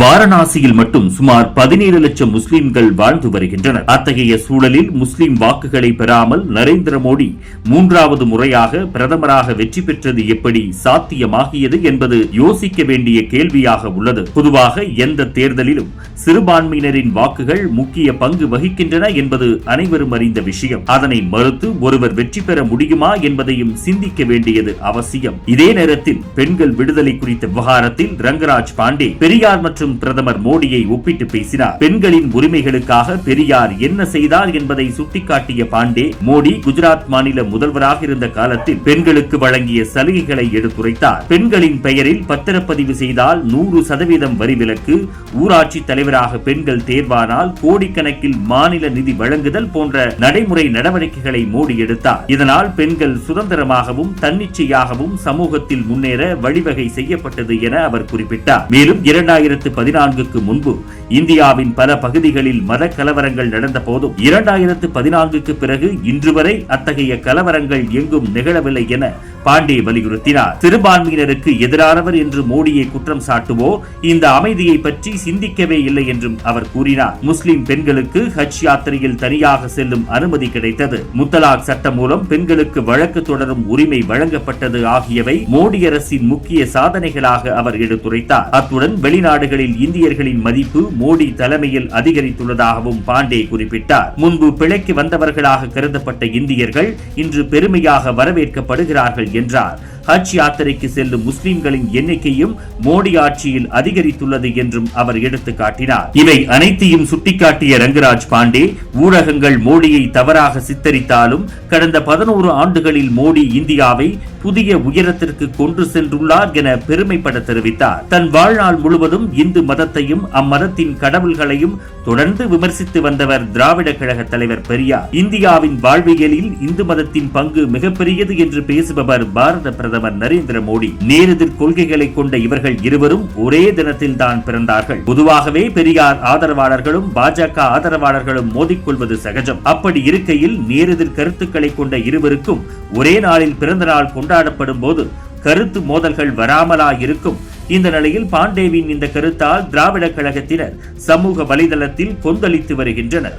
வாரணாசியில் மட்டும் சுமார் பதினேழு லட்சம் முஸ்லிம்கள் வாழ்ந்து வருகின்றனர். அத்தகைய சூழலில் முஸ்லிம் வாக்குகளை பெறாமல் நரேந்திர மோடி மூன்றாவது முறையாக பிரதமராக வெற்றி பெற்றது எப்படி சாத்தியமாகியது என்பது யோசிக்க வேண்டிய கேள்வியாக உள்ளது. பொதுவாக எந்த தேர்தலிலும் சிறுபான்மையினரின் வாக்குகள் முக்கிய பங்கு வகிக்கின்றன என்பது அனைவரும் அறிந்த விஷயம். அதனை மறுத்து ஒருவர் வெற்றி பெற முடியுமா என்பதையும் சிந்திக்க வேண்டியது அவசியம். இதே நேரத்தில் பெண்கள் விடுதலை குறித்த விவகாரத்தில் ரங்கராஜ் பாண்டே பெரியார் மற்றும் பிரதமர் மோடியை ஒப்பிட்டு பேசினார். பெண்களின் உரிமைகளுக்காக பெரியார் என்ன செய்தார் என்பதை சுட்டிக்காட்டிய பாண்டே மோடி குஜராத் மாநில முதல்வராக இருந்த காலத்தில் பெண்களுக்கு வழங்கிய சலுகைகளை எடுத்துரைத்தார். பெண்களின் பெயரில் பத்திரப்பதிவு செய்தால் நூறு சதவீதம் வரி விலக்கு ஊராட்சி தலைவராக பெண்கள் தேர்வானால் கோடிக்கணக்கில் மாநில நிதி வழங்குதல் போன்ற நடைமுறை நடவடிக்கைகளை மோடி எடுத்தார். இதனால் பெண்கள் சுதந்திரமாகவும் தன்னிச்சையாகவும் சமூகத்தில் முன்னேற வழிவகை செய்யப்பட்டது என அவர் குறிப்பிட்டார். மேலும் இரண்டாயிரத்து பதினான்குக்கு முன்பு இந்தியாவின் பல பகுதிகளில் மத கலவரங்கள் நடந்த போதும் இரண்டாயிரத்து பதினான்குக்கு பிறகு இன்று வரை அத்தகைய கலவரங்கள் எங்கும் நிகழவில்லை என பாண்டே வலியுறுத்தினார். சிறுபான்மையினருக்கு எதிரானவர் என்று மோடியை குற்றம் சாட்டுவோ இந்த அமைதியை பற்றி சிந்திக்கவே இல்லை என்றும் அவர் கூறினார். முஸ்லிம் பெண்களுக்கு ஹஜ் யாத்திரையில் தனியாக செல்லும் அனுமதி கிடைத்தது. முத்தலாக் சட்டம் மூலம் பெண்களுக்கு வழக்கு தொடரும் உரிமை வழங்கப்பட்டது ஆகியவை மோடி அரசின் முக்கிய சாதனைகளாக அவர் எடுத்துரைத்தார். அத்துடன் வெளிநாடுகளில் இந்தியர்களின் மதிப்பு மோடி தலைமையில் அதிகரித்துள்ளதாகவும் பாண்டே குறிப்பிட்டார். முன்பு பிழைக்கு வந்தவர்களாக கருதப்பட்ட இந்தியர்கள் இன்று பெருமையாக வரவேற்கப்படுகிறார்கள் என்றார். ஹஜ் யாத்திரைக்கு செல்லும் முஸ்லிம்களின் எண்ணிக்கையும் மோடி ஆட்சியில் அதிகரித்துள்ளது என்றும் அவர் எடுத்து காட்டினார். இவை அனைத்தையும் சுட்டிக்காட்டிய ரங்கராஜ் பாண்டே ஊடகங்கள் மோடியை தவறாக சித்தரித்தாலும் கடந்த பதினோரு ஆண்டுகளில் மோடி இந்தியாவை புதிய உயரத்திற்கு கொண்டு சென்றுள்ளார் என பெருமைப்பட தெரிவித்தார். தன் வாழ்நாள் முழுவதும் இந்து மதத்தையும் அம்மதத்தின் கடவுள்களையும் தொடர்ந்து விமர்சித்து வந்தவர் திராவிட கழக தலைவர் பெரியார். இந்தியாவின் வாழ்வியலில் இந்து மதத்தின் பங்கு மிகப்பெரியது என்று பேசுபவர் பாரத பிரதமர் நரேந்திர மோடி. நேரெதிர் கொள்கைகளை கொண்ட இவர்கள் இருவரும் ஒரே தினத்தில் தான் பிறந்தார்கள். பொதுவாகவே பெரியார் ஆதரவாளர்களும் பாஜக ஆதரவாளர்களும் மோதிக்கொள்வது சகஜம். அப்படி இருக்கையில் நேரெதிர் கருத்துக்களை கொண்ட இருவருக்கும் ஒரே நாளில் பிறந்த நாள் கொண்டாடப்படும் போது கருத்து மோதல்கள் வராமலா இருக்கும் இந்த நிலையில் பாண்டேவின் இந்த கருத்தால் திராவிட கழகத்தினர் சமூக வலைதளத்தில் கொந்தளித்து வருகின்றனர்.